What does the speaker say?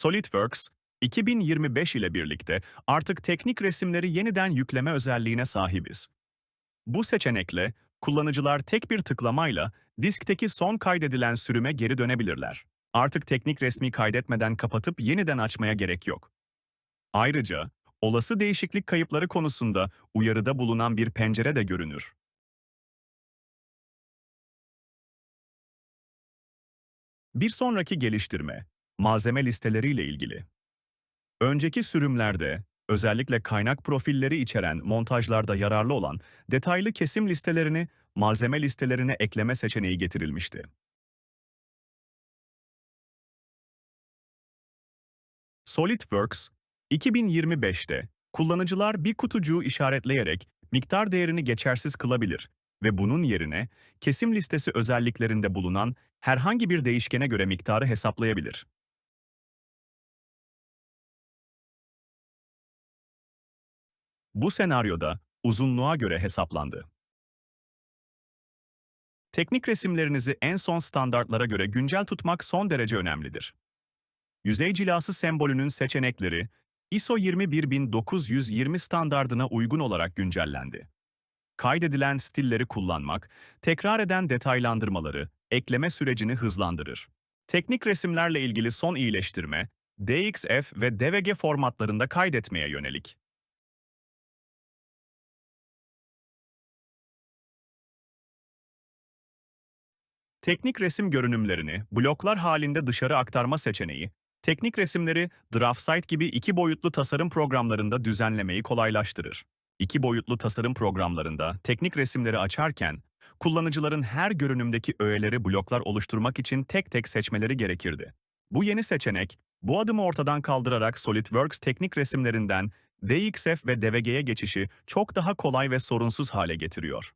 SolidWorks, 2025 ile birlikte artık teknik resimleri yeniden yükleme özelliğine sahibiz. Bu seçenekle kullanıcılar tek bir tıklamayla diskteki son kaydedilen sürüme geri dönebilirler. Artık teknik resmi kaydetmeden kapatıp yeniden açmaya gerek yok. Ayrıca olası değişiklik kayıpları konusunda uyarıda bulunan bir pencere de görünür. Bir sonraki geliştirme, malzeme listeleriyle ilgili. Önceki sürümlerde, özellikle kaynak profilleri içeren montajlarda yararlı olan detaylı kesim listelerini malzeme listelerine ekleme seçeneği getirilmişti. SolidWorks, 2025'te kullanıcılar bir kutucuğu işaretleyerek miktar değerini geçersiz kılabilir ve bunun yerine kesim listesi özelliklerinde bulunan herhangi bir değişkene göre miktarı hesaplayabilir. Bu senaryoda uzunluğa göre hesaplandı. Teknik resimlerinizi en son standartlara göre güncel tutmak son derece önemlidir. Yüzey cilası sembolünün seçenekleri ISO 21920 standardına uygun olarak güncellendi. Kaydedilen stilleri kullanmak, tekrar eden detaylandırmaları, ekleme sürecini hızlandırır. Teknik resimlerle ilgili son iyileştirme, DXF ve DVG formatlarında kaydetmeye yönelik. Teknik resim görünümlerini bloklar halinde dışarı aktarma seçeneği, teknik resimleri DraftSight gibi iki boyutlu tasarım programlarında düzenlemeyi kolaylaştırır. İki boyutlu tasarım programlarında teknik resimleri açarken, kullanıcıların her görünümdeki öğeleri bloklar oluşturmak için tek tek seçmeleri gerekirdi. Bu yeni seçenek, bu adımı ortadan kaldırarak SolidWorks teknik resimlerinden DXF ve DVG'ye geçişi çok daha kolay ve sorunsuz hale getiriyor.